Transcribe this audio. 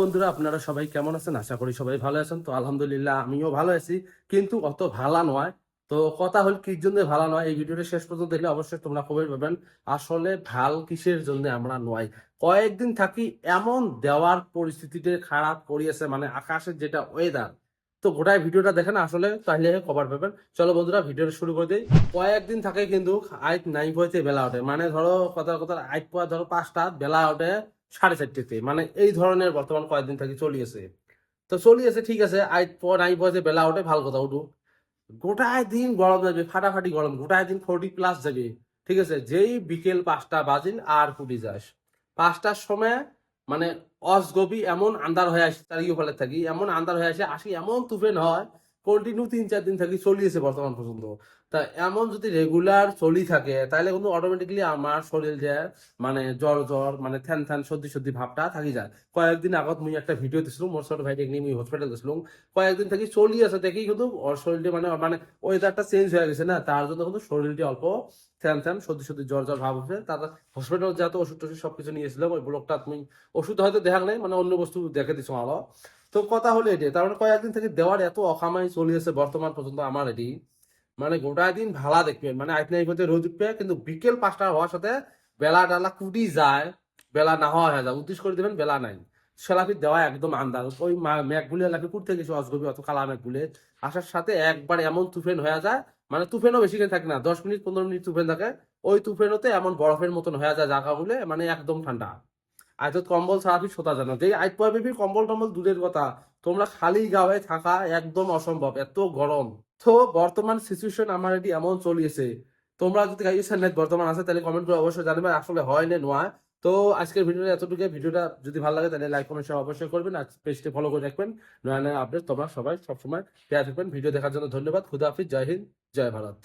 বন্ধুরা, আপনারা সবাই কেমন আছেন? আশা করি সবাই ভালো আছেন। তো আলহামদুলিল্লাহ, আমিও ভালো আছি। কিন্তু অত ভালো নয়। তো কথা হল কি জন্য ভালো নয়, এই ভিডিওটা শেষ পর্যন্ত দেখলে অবশ্যই তোমরা খবর পাবেন। আসলে ভালো কিসের জন্য আমরা নয়? কয়েকদিন থাকি এমন দেওয়ার পরিস্থিতিতে খারাপ করিয়েছে মানে আকাশের যেটা ওয়েদার তো গোটাই ভিডিওটা দেখেন, আসলে তাহলে খবর পাবেন। চলো বন্ধুরা, ভিডিওটা শুরু করে দিই। কয়েকদিন থাকে কিন্তু আইট নাই পয়তে বেলা ওঠে। মানে ধরো, কথা কথা আইট পয়া ধরো পাঁচটা, বেলা ওঠে সাড়ে চারটেতে মানে এই ধরনের বর্তমান কয়েকদিন থেকে চলিয়েছে। তো চলিয়েছে, ঠিক আছে পর নাই পয়তে বেলা ওঠে, ভালো কথা, উঠু। গোটায় দিন গরম যাবে, ফাটাফাটি গরম, গোটায় দিন ফোর্টি প্লাস যাবে, ঠিক আছে? যেই বিকেল পাঁচটা বাজিল আর ফুটি যাস। পাঁচটার সময় মানে অসগবি এমন আন্দার হয়ে আসে তার ইয়ে ফলে থাকি, এমন আন্দার হয়ে আসে আসি এমন তুফেন হয় কন্টিনিউ তিন, চার দিন থাকি চলিয়েছে বর্তমান পর্যন্ত। তা এমন যদি রেগুলার চলি থাকে, তাহলে কিন্তু অটোমেটিকলি আমার শরীর যে মানে জ্বর জ্বর মানে থ্যান থ্যান সর্দি সর্দি ভাবটা থাকি যায়। কয়েকদিন আগত মুই একটা ভিডিও দিছিলাম মোর ছোট ভাইকে নিয়ে মুই হসপিটাল গেছিলাম। কয়েকদিন থাকি চলি আছে, দেখি কিন্তু ওর শরীরটা মানে মানে ওয়েদারটা চেঞ্জ হয়ে গেছে না, তার জন্য কিন্তু শরীরটি অল্প থ্যান থ্যান সর্দি সর্দি, জ্বর জ্বর ভাব হচ্ছে তার হসপিটাল যত ওষুধ টষুধ সবকিছু নিয়েছিলাম ওই ব্লকটা তুমি ওষুধ হয়তো দেখা নাই মানে অন্য বস্তু দেখে দিছো আলো তো কথা হলো এটি তার মানে কয়েকদিন থেকে দেওয়ার এত অখামাই চলিয়েছে বর্তমান পর্যন্ত আমার এটি। মানে গোটা দিন ভালা দেখবেন মানে নাই পথে রোদ উঠবে, কিন্তু বিকেল পাঁচটা হওয়ার সাথে বেলা টালা কুটি যায়, বেলা না হওয়া হয়ে যায়। উদ্দেশ্য করে দেবেন, বেলা নাই। সেলাফি দেওয়া একদম আন্দাজ। ওই মা- মেঘগুলি এলাকা কুড়তে গেছে অসগবি অত কালা মেঘগুলি আসার সাথে একবার এমন তুফেন হয়ে যায় মানে তুফেনও বেশি দিন থাকে না, দশ মিনিট, পনেরো মিনিট তুফেন থাকে। ওই তুফেনতে এমন বরফের মতন হয়ে যায় জায়গা বলে মানে একদম ঠান্ডা। আয়ত কম্বল ছাড়া ফির সোতা জানো যে আইট পয় বেবি কম্বল টম্বল দূরের কথা। তোমরা খালি গায়ে থাকা একদম অসম্ভব, এত গরম। তো বর্তমান সিচুয়েশন আমার এটি এমন চলিয়েছে। তোমরা যদি গাইছেন নেট বর্তমান আছে, তাহলে কমেন্ট করে অবশ্যই জানাবে আসলে হয় না, নয়। তো আজকের ভিডিওটা এতটুকু ভিডিওটা যদি ভালো লাগে, তাহলে লাইক কমেন্ট অবশ্যই করবেন আর পেজটি ফলো করে রাখবেন। নয়া নয়া আপডেট তোমরা সবাই সবসময় পেয়ে থাকবেন। ভিডিও দেখার জন্য ধন্যবাদ। খুদা হাফিজ। জয় হিন্দ। জয় ভারত।